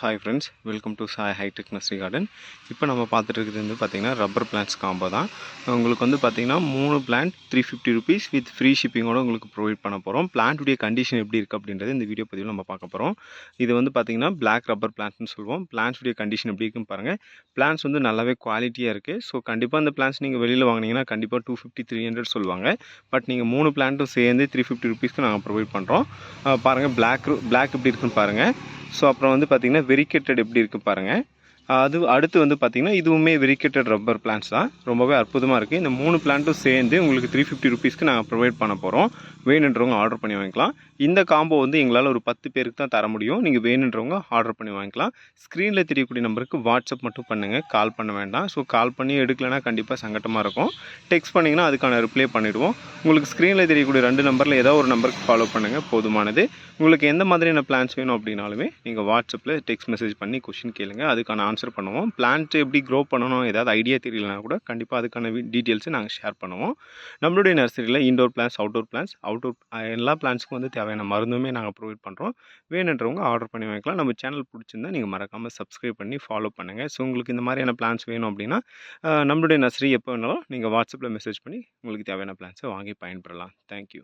Hi friends welcome to Sai hitech nursery garden இப்போ நம்ம பார்த்துட்டு இருக்கிறது வந்து பார்த்திங்கன்னா ரப்பர் பிளான்ஸ் காம்போ தான். உங்களுக்கு வந்து பார்த்திங்கன்னா மூணு plant three fifty rupees with free ஷிப்பிங்கோட உங்களுக்கு ப்ரொவைட் பண்ண போகிறோம் பிளான்ட்டுடைய கண்டிஷன் எப்படி இருக்குது அப்படின்றது இந்த வீடியோ பதிவில் நம்ம பார்க்க போகிறோம் இது வந்து பார்த்திங்கன்னா பிளாக் ரப்பர் பிளான்ட்னு சொல்லுவோம் பிளான்ஸுடைய கண்டிஷன் எப்படி இருக்குன்னு பாருங்கள் பிளான்ஸ் வந்து நல்லாவே குவாலிட்டியாக இருக்குது ஸோ கண்டிப்பாக அந்த பிளான்ஸ் நீங்கள் வெளியில் வாங்கினீங்கன்னா கண்டிப்பாக டூ ஃபிஃப்டி த்ரீ ஹண்ட்ரட் சொல்லுவாங்க. பட் நீங்கள் மூணு பிளான்ட்டும் சேர்ந்து த்ரீ ஃபிஃப்டி ருபீஸ்க்கு நாங்கள் ப்ரொவைட் பண்ணுறோம் பாருங்கள் பிளாக் பிளாக் எப்படி இருக்குன்னு பாருங்கள் ஸோ அப்புறம் வந்து பார்த்திங்கன்னா வெரிகேட்டட் எப்படி இருக்குது பாருங்கள் அது அடுத்து வந்து பார்த்திங்கன்னா இதுவுமே வெரிகேட்டட் ரப்பர் பிளான்ஸ் தான். ரொம்பவே அற்புதமாக இருக்குது இந்த மூணு பிளான்ட்டும் சேர்ந்து உங்களுக்கு த்ரீ ஃபிஃப்டி ருபீஸ்க்கு நாங்கள் ப்ரொவைட் பண்ண போகிறோம் வேணுன்றவங்க ஆர்டர் பண்ணி வாங்கிக்கலாம். இந்த காம்போ வந்து எங்களால் ஒரு பத்து பேருக்கு தான் தர முடியும். நீங்கள் வேணுன்றவங்க ஆர்டர் பண்ணி வாங்கிக்கலாம். ஸ்க்ரீனில் தெரியக்கூடிய நம்பருக்கு வாட்ஸ்அப் மட்டும் பண்ணுங்கள் கால் பண்ண வேண்டாம். ஸோ கால் பண்ணி எடுக்கலைன்னா கண்டிப்பாக சங்கட்டமாக இருக்கும். டெக்ஸ்ட் பண்ணிங்கன்னா அதுக்கான ரிப்ளை பண்ணிவிடுவோம் உங்களுக்கு ஸ்க்ரீனில் தெரியக்கூடிய ரெண்டு நம்பரில் ஏதோ ஒரு நம்பருக்கு ஃபாலோ பண்ணுங்கள் போதுமானது. உங்களுக்கு எந்த மாதிரியான பிளான்ஸ் வேணும் அப்படின்னாலுமே நீங்கள் வாட்ஸ்அப்பில் டெக்ஸ்ட் மெசேஜ் பண்ணி கொஷின் கேளுங்க. அதுக்கான ஆன்சர் பண்ணுவோம். பிளான்ட் எப்படி க்ரோ பண்ணணும் ஏதாவது ஐடியா தெரியலனா கூட கண்டிப்பாக அதுக்கான டீட்டெயில்ஸை நாங்கள் ஷேர் பண்ணுவோம். நம்மளுடைய நர்சரியில் indoor plants outdoor plants outdoor எல்லா பிளான்ஸ்க்கும் வந்து தேவையான மருந்துமே நாங்கள் ப்ரொவைட் பண்ணுறோம் வேணுன்றவங்க ஆர்டர் பண்ணி வாங்கிக்கலாம். நம்ம சேனல் பிடிச்சிருந்தா நீங்கள் மறக்காமல் சப்ஸ்கிரைப் பண்ணி ஃபாலோ பண்ணுங்கள் ஸோ உங்களுக்கு இந்த மாதிரியான பிளான்ஸ் வேணும் அப்படின்னா நம்மளுடைய நர்சரி எப்போ வேணாலும் நீங்கள் வாட்ஸ்அப்பில் மெசேஜ் பண்ணி உங்களுக்கு தேவையான பிளான்ஸை வாங்கி பயன்பெறலாம். தேங்க்யூ